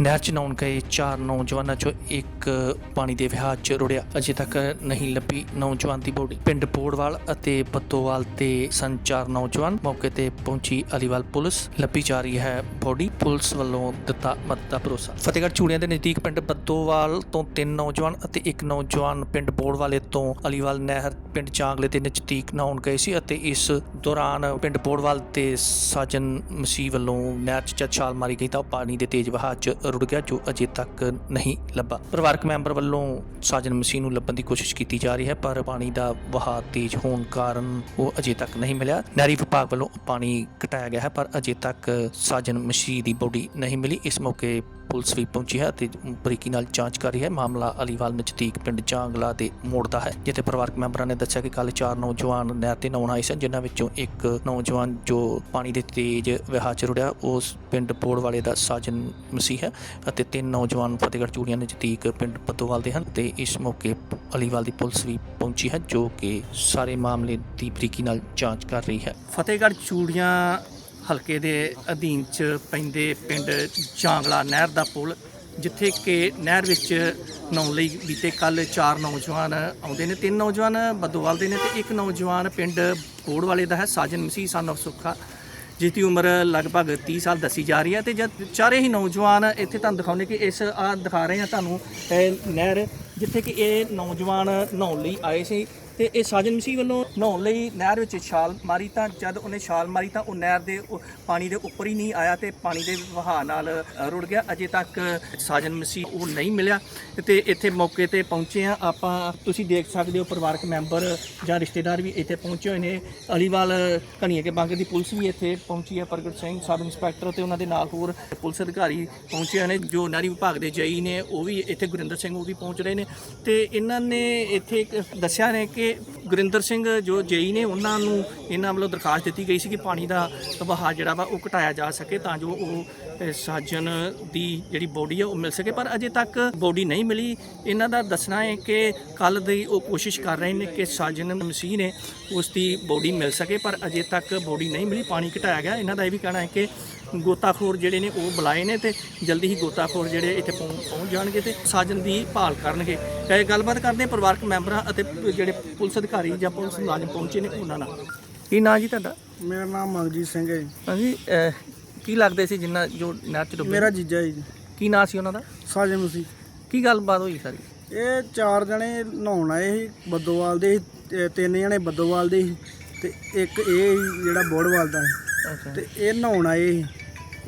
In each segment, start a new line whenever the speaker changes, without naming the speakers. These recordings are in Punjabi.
ਨਹਿਰ 'ਚ ਨਹਾਉਣ ਗਏ, ਚਾਰ ਨੌਜਵਾਨਾਂ 'ਚੋਂ ਇੱਕ ਪਾਣੀ ਦੇ ਵਿਹਾਰ 'ਚ ਰੁੜਿਆ। ਅਜੇ ਤੱਕ ਨਹੀਂ ਲੱਭੀ ਨੌਜਵਾਨ ਦੀ ਬੋਡੀ। ਪਿੰਡ ਪੋੜਵਾਲ ਅਤੇ ਬੱਤੋਵਾਲ ਤੇ ਸਨ ਚਾਰ ਨੌਜਵਾਨ ਮੌਕੇ ਤੇ ਪਹੁੰਚੀ ਅਲੀਵਾਲ ਪੁਲਿਸ। ਲੱਭੀ ਜਾ ਰਹੀ ਹੈ ਬੋਡੀ। ਪੁਲਿਸ ਵੱਲੋਂ ਦਿੱਤਾ ਮਦਦ ਦਾ ਭਰੋਸਾ। ਫਤਿਹਗੜ੍ਹ ਚੂੜੀਆਂ ਦੇ ਨਜ਼ਦੀਕ ਪਿੰਡ ਬੱਦੋਵਾਲ ਤੋਂ ਤਿੰਨ ਨੌਜਵਾਨ ਅਤੇ ਇੱਕ ਨੌਜਵਾਨ ਪਿੰਡ ਬੋੜਵਾਲੇ ਤੋਂ ਅਲੀਵਾਲ ਨਹਿਰ, ਪਿੰਡ ਚਾਂਗਲੇ ਦੇ ਨਜ਼ਦੀਕ ਨਹਾਉਣ ਗਏ ਸੀ ਅਤੇ ਇਸ ਦੌਰਾਨ ਪਿੰਡ ਬੋੜਵਾਲ ਤੇ ਸਾਜਨ ਮਸੀਹ ਵੱਲੋਂ ਨਹਿਰ 'ਚ ਜਦ ਛਾਲ ਮਾਰੀ ਗਈ ਤਾਂ ਉਹ ਪਾਣੀ ਦੇ ਤੇਜ਼ ਵਹਾਅ 'ਚ ਰੁੜ ਗਿਆ ਜੋ ਅਜੇ ਤੱਕ ਨਹੀਂ ਲੱਭਾ। ਪਰਿਵਾਰਕ ਮੈਂਬਰ ਵੱਲੋਂ ਸਾਜਨ ਮਸੀਹ ਨੂੰ ਲੱਭਣ ਦੀ ਕੋਸ਼ਿਸ਼ ਕੀਤੀ ਜਾ ਰਹੀ ਹੈ, ਪਰ ਪਾਣੀ ਦਾ ਵਹਾਅ ਤੇਜ਼ ਹੋਣ ਕਾਰਨ ਉਹ ਅਜੇ ਤੱਕ ਨਹੀਂ ਮਿਲਿਆ। ਨਹਿਰੀ ਵਿਭਾਗ ਵੱਲੋਂ ਪਾਣੀ ਘਟਾਇਆ ਗਿਆ ਹੈ, ਪਰ ਅਜੇ ਤੱਕ ਸਾਜਨ ਮਸੀਹ ਦੀ ਬੋਡੀ ਨਹੀਂ ਮਿਲੀ। ਇਸ ਮੌਕੇ ਪੁਲਿਸ ਵੀ ਪਹੁੰਚੀ ਹੈ ਅਤੇ ਬਰੀਕੀ ਨਾਲ ਜਾਂਚ ਕਰ ਰਹੀ ਹੈ। ਮਾਮਲਾ ਅਲੀਵਾਲ ਨਜ਼ਦੀਕ ਪਿੰਡ ਜਾਂਗਲਾ ਦੇ ਮੋੜ ਦਾ ਹੈ, ਜਿੱਥੇ ਪਰਿਵਾਰਕ ਮੈਂਬਰਾਂ ਨੇ ਦੱਸਿਆ ਕਿ ਕੱਲ ਚਾਰ ਨੌਜਵਾਨ ਨਹਿਰ ਤੇ ਨਹਾਉਣ ਆਏ ਸਨ, ਜਿਨ੍ਹਾਂ ਵਿੱਚੋਂ ਇੱਕ ਨੌਜਵਾਨ ਜੋ ਪਾਣੀ ਦੇ ਤੇਜ਼ ਵਹਾਅ 'ਚ ਰੁੜਿਆ, ਉਸ ਪਿੰਡ ਪੋੜ ਵਾਲੇ ਦਾ ਸਾਜਨ ਮਸੀਹ ਹੈ ਅਤੇ ਤਿੰਨ ਨੌਜਵਾਨ ਫਤਿਹਗੜ੍ਹ ਚੂੜੀਆਂ ਨਜ਼ਦੀਕ ਪਿੰਡ ਪੱਦੋਵਾਲ ਦੇ ਹਨ ਤੇ ਇਸ ਮੌਕੇ ਅਲੀਵਾਲ ਦੀ ਪੁਲਿਸ ਵੀ ਪਹੁੰਚੀ ਹੈ, ਜੋ ਕਿ ਸਾਰੇ ਮਾਮਲੇ ਦੀ ਬਰੀਕੀ ਨਾਲ ਜਾਂਚ ਕਰ ਰਹੀ ਹੈ। ਫਤਿਹਗੜ੍ਹ ਚੂੜੀਆਂ ਹਲਕੇ ਦੇ ਅਧੀਨ ਚ ਪੈਂਦੇ ਪਿੰਡ ਜਾਂਗਲਾ ਨਹਿਰ ਦਾ ਪੁਲ, ਜਿੱਥੇ ਕਿ ਨਹਿਰ ਵਿੱਚ ਨਹਾਉਣ ਲਈ ਬੀਤੇ ਕੱਲ ਚਾਰ ਨੌਜਵਾਨ ਆਉਂਦੇ ਨੇ, ਤਿੰਨ ਨੌਜਵਾਨ ਬੱਦੋਵਾਲ ਦੇ ਨੇ ਤੇ ਇੱਕ ਨੌਜਵਾਨ ਪਿੰਡ ਕੋੜ ਵਾਲੇ ਦਾ ਹੈ, ਸਾਜਨ ਮਸੀਹ ਸਨ of ਸੁੱਖਾ ਜਿਸ ਦੀ ਉਮਰ ਲਗਭਗ 30 ਸਾਲ ਦੱਸੀ ਜਾ ਰਹੀ ਹੈ ਤੇ ਜਦ ਚਾਰੇ ਹੀ ਨੌਜਵਾਨ ਇੱਥੇ ਤੁਹਾਨੂੰ ਦਿਖਾਉਣੇ ਕਿ ਇਸ ਆ ਦਿਖਾ ਰਹੇ ਹਾਂ ਤੁਹਾਨੂੰ ਨਹਿਰ, ਜਿੱਥੇ ਕਿ ਇਹ ਨੌਜਵਾਨ ਨਹਾਉਣ ਲਈ ਆਏ ਸੀ। ਤੇ ਇਹ ਸਾਜਨ ਮਸੀਹ ਵੱਲੋਂ ਨਹਾਉਣ ਲਈ ਨਹਿਰ ਵਿੱਚ ਛਾਲ ਮਾਰੀ ਤਾਂ ਜਦ ਉਹਨੇ ਛਾਲ ਮਾਰੀ ਤਾਂ ਉਹ ਨਹਿਰ ਦੇ ਪਾਣੀ ਦੇ ਉੱਪਰ ਹੀ ਨਹੀਂ ਆਇਆ ਤੇ ਪਾਣੀ ਦੇ ਵਹਾਅ ਨਾਲ ਰੁੜ ਗਿਆ। ਅਜੇ ਤੱਕ ਸਾਜਨ ਮਸੀਹ ਉਹ ਨਹੀਂ ਮਿਲਿਆ ਤੇ ਇੱਥੇ ਮੌਕੇ ਤੇ ਪਹੁੰਚੇ ਆ ਆਪਾਂ। ਤੁਸੀਂ ਦੇਖ ਸਕਦੇ ਹੋ ਪਰਿਵਾਰਕ ਮੈਂਬਰ ਜਾਂ ਰਿਸ਼ਤੇਦਾਰ ਵੀ ਇੱਥੇ ਪਹੁੰਚੇ ਹੋਏ ਨੇ। ਅਲੀਵਾਲ ਕਣੀਏ ਕੇ ਬਾਂਗੇ ਦੀ ਪੁਲਿਸ ਵੀ ਇੱਥੇ ਪਹੁੰਚੀ ਹੈ। ਪ੍ਰਗਟ ਸਿੰਘ, ਸਬ ਇੰਸਪੈਕਟਰ ਤੇ ਉਹਨਾਂ ਦੇ ਨਾਲ ਹੋਰ ਪੁਲਿਸ ਅਧਿਕਾਰੀ ਪਹੁੰਚੇ ਹੋਏ ਨੇ, ਜੋ ਨਹਿਰੀ ਵਿਭਾਗ ਦੇ ਜਈ ਨੇ, ਉਹ ਵੀ ਇੱਥੇ ਗੁਰਿੰਦਰ ਸਿੰਘ ਉਹ ਵੀ ਪਹੁੰਚ ਰਹੇ ਨੇ। ਤੇ ਇਹਨਾਂ ਨੇ ਇੱਥੇ ਇੱਕ ਦੱਸਿਆ ਨੇ ਕਿ ਕਿ ਗੁਰਿੰਦਰ ਸਿੰਘ ਜੋ ਜੇਈ ਨੇ ਉਹਨਾਂ ਨੂੰ ਇਹਨਾਂ ਵੱਲੋਂ ਦਰਖਾਸਤ ਦਿੱਤੀ ਗਈ ਸੀ ਕਿ ਪਾਣੀ ਦਾ ਵਹਾਅ ਜਿਹੜਾ ਵਾ ਉਹ ਘਟਾਇਆ ਜਾ ਸਕੇ ਤਾਂ ਜੋ ਉਹ ਸਾਜਨ ਦੀ ਜਿਹੜੀ ਬੋਡੀ ਆ ਉਹ ਮਿਲ ਸਕੇ। ਪਰ ਅਜੇ ਤੱਕ ਬੋਡੀ ਨਹੀਂ ਮਿਲੀ। ਇਹਨਾਂ ਦਾ ਦੱਸਣਾ ਹੈ ਕਿ ਕੱਲ ਦੀ ਉਹ ਕੋਸ਼ਿਸ਼ ਕਰ ਰਹੇ ਨੇ ਕਿ ਸਾਜਨ ਮਸੀਹ ਨੇ ਉਸ ਦੀ ਬੋਡੀ ਮਿਲ ਸਕੇ, ਪਰ ਅਜੇ ਤੱਕ ਬੋਡੀ ਨਹੀਂ ਮਿਲੀ, ਪਾਣੀ ਘਟਾਇਆ ਗਿਆ। ਇਹਨਾਂ ਦਾ ਇਹ ਵੀ ਕਹਿਣਾ ਹੈ ਕਿ ਗੋਤਾਖੋਰ ਜਿਹੜੇ ਨੇ ਉਹ ਬੁਲਾਏ ਨੇ ਤੇ ਜਲਦੀ ਹੀ ਗੋਤਾਖੋਰ ਜਿਹੜੇ ਇੱਥੇ ਪਹੁੰ- ਪਹੁੰਚ ਜਾਣਗੇ ਤੇ ਸਾਜਨ ਦੀ ਭਾਲ ਕਰਨਗੇ। ਇਹ ਗੱਲਬਾਤ ਕਰਦੇ ਪਰਿਵਾਰਕ ਮੈਂਬਰਾਂ ਅਤੇ ਜਿਹੜੇ ਪੁਲਿਸ ਅਧਿਕਾਰੀ ਜਾਂ ਪੁਲਿਸ ਮੁਲਾਜ਼ਮ ਪਹੁੰਚੇ ਨੇ ਉਹਨਾਂ ਨਾਲ। ਕੀ ਨਾਂ ਜੀ ਤੁਹਾਡਾ?
ਮੇਰਾ ਨਾਮ ਮਨਜੀਤ ਸਿੰਘ ਹੈ ਜੀ।
ਹਾਂਜੀ ਕੀ ਲੱਗਦੇ ਸੀ ਜਿੰਨਾ ਜੋ ਨਹਿਰ ਚ ਡੁੱਬੇ
ਮੇਰਾ ਜੀਜਾ ਹੈ ਜੀ।
ਕੀ ਨਾਂ ਸੀ ਉਹਨਾਂ ਦਾ?
ਸਾਜਨ ਮਸੀਹ
ਕੀ ਗੱਲਬਾਤ ਹੋਈ ਸਾਰੀ?
ਇਹ ਚਾਰ ਜਣੇ ਨਹਾਉਣ ਆਏ ਸੀ ਬੱਦੋਵਾਲ ਦੇ ਸੀ ਤਿੰਨ ਜਣੇ ਬੱਦੋਵਾਲ ਦੇ ਸੀ ਤੇ ਇੱਕ ਇਹ ਸੀ ਜਿਹੜਾ ਬੋੜਵਾਲ ਦਾ ਸੀ। ਤੇ ਇਹ ਨਹਾਉਣ ਆਏ ਸੀ।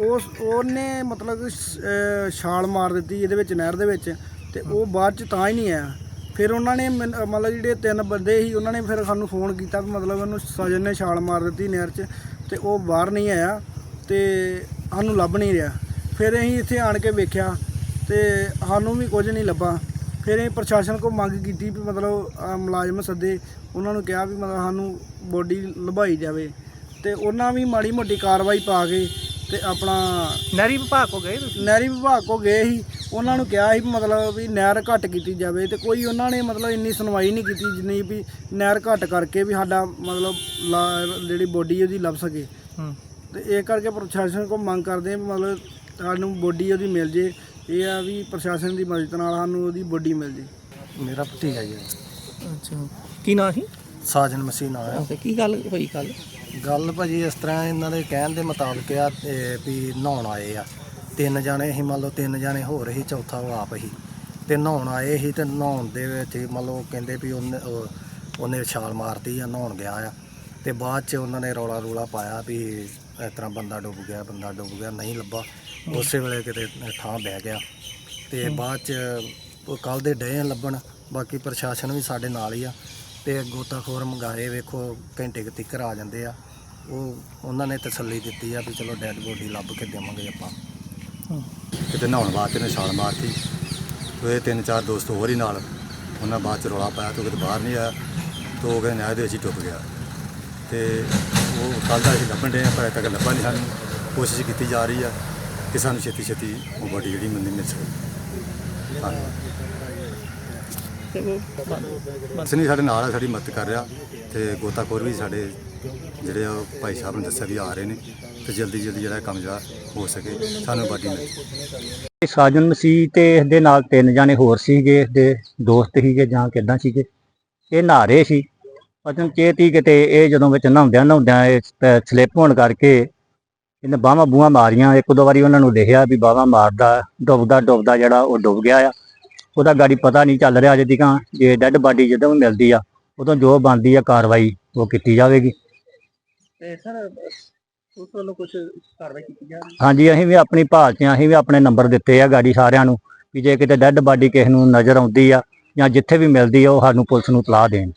ਉਸ ਉਹਨੇ ਮਤਲਬ ਸ- ਅਹ, ਛਾਲ ਮਾਰ ਦਿੱਤੀ ਇਹਦੇ ਵਿੱਚ, ਨਹਿਰ ਦੇ ਵਿੱਚ, ਤੇ ਉਹ ਬਾਅਦ ਚ ਤਾਂ ਹੀ ਨਹੀਂ ਆਇਆ। ਫਿਰ ਉਹਨਾਂ ਨੇ ਮੈਨ- ਅਹ ਮਤਲਬ ਜਿਹੜੇ ਤਿੰਨ ਬੰਦੇ ਸੀ, ਉਹਨਾਂ ਨੇ ਫਿਰ ਸਾਨੂੰ ਫੋਨ ਕੀਤਾ ਵੀ ਮਤਲਬ ਉਹਨੂੰ ਸਜਨ ਨੇ ਛਾਲ ਮਾਰ ਦਿੱਤੀ ਨਹਿਰ 'ਚ, ਤੇ ਉਹ ਬਾਹਰ ਨਹੀਂ ਆਇਆ, ਤੇ ਸਾਨੂੰ ਲੱਭ ਨਹੀਂ ਰਿਹਾ। ਫਿਰ ਅਸੀਂ ਇੱਥੇ ਆਣ ਕੇ ਵੇਖਿਆ, ਤੇ ਸਾਨੂੰ ਵੀ ਕੁਝ ਨਹੀਂ ਲੱਭਾ। ਫਿਰ ਅਸੀਂ ਪ੍ਰਸ਼ਾਸਨ ਕੋਲ ਮੰਗ ਕੀਤੀ ਵੀ ਮਤਲਬ ਆਹ ਮੁਲਾਜ਼ਮ ਸੱਦੇ, ਉਹਨਾਂ ਨੂੰ ਕਿਹਾ ਵੀ ਮਤਲਬ ਸਾਨੂੰ ਬੋਡੀ ਲਭਾਈ ਜਾਵੇ। ਤੇ ਉਹਨਾਂ ਵੀ ਮਾੜੀ ਮੋਟੀ ਕਾਰਵਾਈ ਪਾ ਕੇ ਤੇ ਆਪਣਾ
ਨਹਿਰੀ ਵਿਭਾਗ ਕੋ ਗਏ ਤੁਸੀਂ?
ਨਹਿਰੀ ਵਿਭਾਗ ਕੋ ਗਏ ਸੀ। ਉਹਨਾਂ ਨੂੰ ਕਿਹਾ ਸੀ ਵੀ ਮਤਲਬ ਵੀ ਨਹਿਰ ਘੱਟ ਕੀਤੀ ਜਾਵੇ ਤੇ ਕੋਈ ਉਹਨਾਂ ਨੇ ਮਤਲਬ ਇੰਨੀ ਸੁਣਵਾਈ ਨਹੀਂ ਕੀਤੀ ਜਿੰਨੀ ਵੀ ਨਹਿਰ ਘੱਟ ਕਰਕੇ ਵੀ ਸਾਡਾ ਮਤਲਬ ਲਾ- ਜਿਹੜੀ ਬੋਡੀ ਉਹਦੀ ਲੱਭ ਸਕੇ।
ਹੂੰ।
ਤੇ ਇਹ ਕਰਕੇ ਪ੍ਰਸ਼ਾਸਨ ਕੋ ਮੰਗ ਕਰਦੇ ਆ ਵੀ ਮਤਲਬ ਸਾਨੂੰ ਬੋਡੀ ਉਹਦੀ ਮਿਲ ਜੇ। ਇਹ ਆ ਵੀ ਪ੍ਰਸ਼ਾਸਨ ਦੀ ਮਦਦ ਨਾਲ ਸਾਨੂੰ ਉਹਦੀ ਬੋਡੀ ਮਿਲ ਜੇ।
ਮੇਰਾ ਭਤੀਜਾ ਜੀ।
ਅੱਛਾ। ਕੀ ਨਾਂ ਸੀ?
ਸਾਜਨ ਮਸੀਹ ਨਾਂ ਹੈ
ਤੇ ਕੀ ਗੱਲ ਹੋਈ ਕੱਲ
ਗੱਲ ਭਾਜੀ ਇਸ ਤਰ੍ਹਾਂ ਇਹਨਾਂ ਦੇ ਕਹਿਣ ਦੇ ਮੁਤਾਬਕ ਆ ਤੇ ਵੀ ਨਹਾਉਣ ਆਏ ਆ। ਤਿੰਨ ਜਾਣੇ ਸੀ, ਮੰਨ ਲਓ ਤਿੰਨ ਜਾਣੇ ਹੋਰ ਸੀ, ਚੌਥਾ ਉਹ ਆਪ ਸੀ। ਤੇ ਨਹਾਉਣ ਆਏ ਸੀ ਤੇ ਨਹਾਉਣ ਦੇ ਵਿੱਚ ਹੀ ਮੰਨ ਲਓ ਕਹਿੰਦੇ ਵੀ ਉਹਨੇ ਉਹ- ਉਹਨੇ ਛਾਲ ਮਾਰਤੀ ਆ, ਨਹਾਉਣ ਗਿਆ ਆ। ਤੇ ਬਾਅਦ ਚ ਉਹਨਾਂ ਨੇ ਰੌਲਾ ਰੂਲਾ ਪਾਇਆ ਵੀ ਇਸ ਤਰ੍ਹਾਂ ਬੰਦਾ ਡੁੱਬ ਗਿਆ, ਬੰਦਾ ਡੁੱਬ ਗਿਆ, ਨਹੀਂ ਲੱਭਾ। ਉਸੇ ਵੇਲੇ ਕਿਤੇ ਥਾਂ ਬਹਿ ਗਿਆ। ਤੇ ਬਾਅਦ ਚ ਉਹ ਕੱਲ ਦੇ ਡਏ ਆ ਲੱਭਣ, ਬਾਕੀ ਪ੍ਰਸ਼ਾਸਨ ਵੀ ਸਾਡੇ ਨਾਲ ਹੀ ਆ। ਤੇ ਗੋਤਾਖੋਰ ਮੰਗਾਏ, ਵੇਖੋ, ਘੰਟੇ ਕੁ ਤੀਕਰ ਆ ਜਾਂਦੇ ਆ। ਉਹ ਉਹਨਾਂ ਨੇ ਤਸੱਲੀ ਦਿੱਤੀ ਆ ਵੀ ਚਲੋ ਡੈੱਡ ਬੋਡੀ ਲੱਭ ਕੇ ਦੇਵਾਂਗੇ ਆਪਾਂ।
ਕਿਤੇ ਨਹਾਉਣ ਵਾਸਤੇ ਨੇ ਛਾਲ ਮਾਰਤੀ। ਤੇ ਇਹ ਤਿੰਨ ਚਾਰ ਦੋਸਤ ਹੋਰ ਹੀ ਨਾਲ, ਉਹਨਾਂ ਬਾਅਦ ਚ ਰੌਲਾ ਪਾਇਆ ਤੇ ਉਹ ਕਿਤੇ ਬਾਹਰ ਨਹੀਂ ਆਇਆ। ਤੇ ਉਹ ਕਹਿੰਦੇ ਨਹਿਰ ਦੇ ਵਿੱਚ ਹੀ ਡੁੱਬ ਗਿਆ। ਤੇ ਉਹ ਕੱਲ੍ਹ ਦਾ ਅਸੀਂ ਲੱਭਣ ਦੇ ਪਰ ਅਜੇ ਤੱਕ ਲੱਭਾ ਨਹੀਂ ਸਾਨੂੰ। ਕੋਸ਼ਿਸ਼ ਕੀਤੀ ਜਾ ਰਹੀ ਆ ਕਿ ਸਾਨੂੰ ਛੇਤੀ ਛੇਤੀ ਉਹ ਬੋਡੀ ਜਿਹੜੀ ਮੰਨੀ ਮਿਲ ਸਕੇ। ਧੰਨਵਾਦ।
ਤੇ ਉਹ ਬੰਦ-
ਬਸ ਨਹੀਂ ਸਾਡੇ ਨਾਲ ਆ, ਸਾਡੀ ਮਦਦ ਕਰ ਰਿਹਾ ਤੇ ਗੋਤਾਖੋਰ ਵੀ ਸਾਡੇ ਜਿਹੜੇ ਆ ਉਹ ਭਾਈ ਸਾਹਿਬ ਨੇ ਦੱਸਿਆ ਵੀ ਆ ਰਹੇ ਨੇ ਤੇ ਜਲਦੀ ਜਲਦੀ ਜਿਹੜਾ ਕੰਮ ਜਿਹੜਾ ਹੋ ਸਕੇ, ਸਾਨੂੰ ਬਾਡੀ ਮਿਲੇ
ਇਹ ਸਾਜਨ ਮਸੀਹ ਤੇ ਇਸ ਨਾਲ ਤਿੰਨ ਜਾਣੇ ਹੋਰ ਸੀਗੇ ਇਸ ਦੋਸਤ ਸੀਗੇ ਜਾਂ ਕਿੱਦਾਂ ਸੀਗੇ, ਇਹ ਨਹਾ ਰਹੇ ਸੀ। ਪਤਨ ਚੇਤੀ ਕਿਤੇ ਇਹ ਜਦੋਂ ਵਿੱਚ ਨਹਾਉਂਦਿਆਂ ਨਹਾਉਂਦਿਆਂ ਇਹ ਸਲਿੱਪ ਹੋਣ ਕਰਕੇ ਇਹਨੇ ਬਾਹਾਂ ਬੂਹਾਂ ਮਾਰੀਆਂ, ਇੱਕ ਦੋ ਵਾਰੀ ਉਹਨਾਂ ਨੂੰ ਦੇਖਿਆ ਵੀ ਬਾਹਾਂ ਮਾਰਦਾ ਡੁੱਬਦਾ ਡੁੱਬਦਾ ਜਿਹੜਾ ਉਹ ਡੁੱਬ ਗਿਆ ਆ। ਉਹਦਾ ਗਾੜੀ ਪਤਾ ਨਹੀਂ ਚੱਲ ਰਿਹਾ ਅਜੇ ਤੀਕਾਂ ਜੇ ਡੈੱਡ ਬਾਡੀ ਜਦੋਂ ਵੀ ਮਿਲਦੀ ਆ ਉਦੋਂ ਜੋ ਬਣਦੀ ਆ ਕਾਰਵਾਈ ਉਹ ਕੀਤੀ ਜਾਵੇਗੀ।
ਤੇ ਸਰ ਉਸ ਵੱਲੋਂ ਕੁਝ ਕਾਰਵਾਈ ਕੀਤੀ ਜਾ ਰਹੀ
ਹਾਂਜੀ ਅਸੀਂ ਵੀ ਆਪਣੀ ਭਾਲ 'ਚ ਅਸੀਂ ਵੀ ਆਪਣੇ ਨੰਬਰ ਦਿੱਤੇ ਆ ਗਾੜੀ ਸਾਰਿਆਂ ਨੂੰ ਵੀ ਜੇ ਕਿਤੇ ਡੈੱਡ ਬਾਡੀ ਕਿਸੇ ਨੂੰ ਨਜ਼ਰ ਆਉਂਦੀ ਆ ਜਾਂ ਜਿੱਥੇ ਵੀ ਮਿਲਦੀ ਆ ਉਹ ਸਾਨੂੰ ਪੁਲਿਸ ਨੂੰ ਤਲਾਹ ਦੇਣ।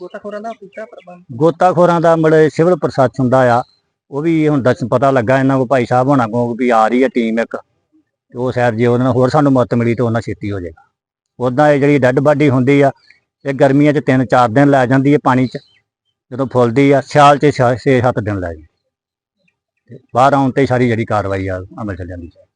ਗੋਤਾਖੋਰਾਂ ਦਾ ਪੂਰਾ ਪ੍ਰਬੰਧ?
ਗੋਤਾਖੋਰਾਂ ਦਾ ਮੜੇ ਸਿਵਲ ਪ੍ਰਸ਼ਾਸਨ ਦਾ ਆ ਉਹ ਵੀ ਹੁਣ ਦੱਸ ਪਤਾ ਲੱਗਾ ਇਹਨਾਂ ਕੋ ਭਾਈ ਸਾਹਿਬ ਹੋਣਾ ਕੋ ਵੀ ਆ ਰਹੀ ਹੈ ਟੀਮ ਇੱਕ। ਤੇ ਉਹ ਸ਼ਾਇਦ ਜੇ ਉਹਨਾਂ ਨਾਲ ਹੋਰ ਸਾਨੂੰ ਮਦਦ ਮਿਲੀ ਤਾਂ ਉਹਨਾਂ ਛੇਤੀ ਹੋ ਜਾਏਗਾ। ਉਦਾਂ ਇਹ ਜਿਹੜੀ ਡੈੱਡ ਬਾਡੀ ਹੁੰਦੀ ਆ, ਇਹ ਗਰਮੀਆਂ 'ਚ 3-4 ਦਿਨ ਲੈ ਜਾਂਦੀ ਹੈ ਪਾਣੀ 'ਚ, ਜਦੋਂ ਫੁੱਲਦੀ ਆ, ਸਿਆਲ 'ਚ 6-7 ਦਿਨ ਲੈ ਜਾਂਦੀ। ਤੇ ਬਾਹਰ ਆਉਣ ਤੇ ਸਾਰੀ ਜਿਹੜੀ ਕਾਰਵਾਈ ਆ ਅਮਲ ਚ ਜਾਂਦੀ। ਹੈ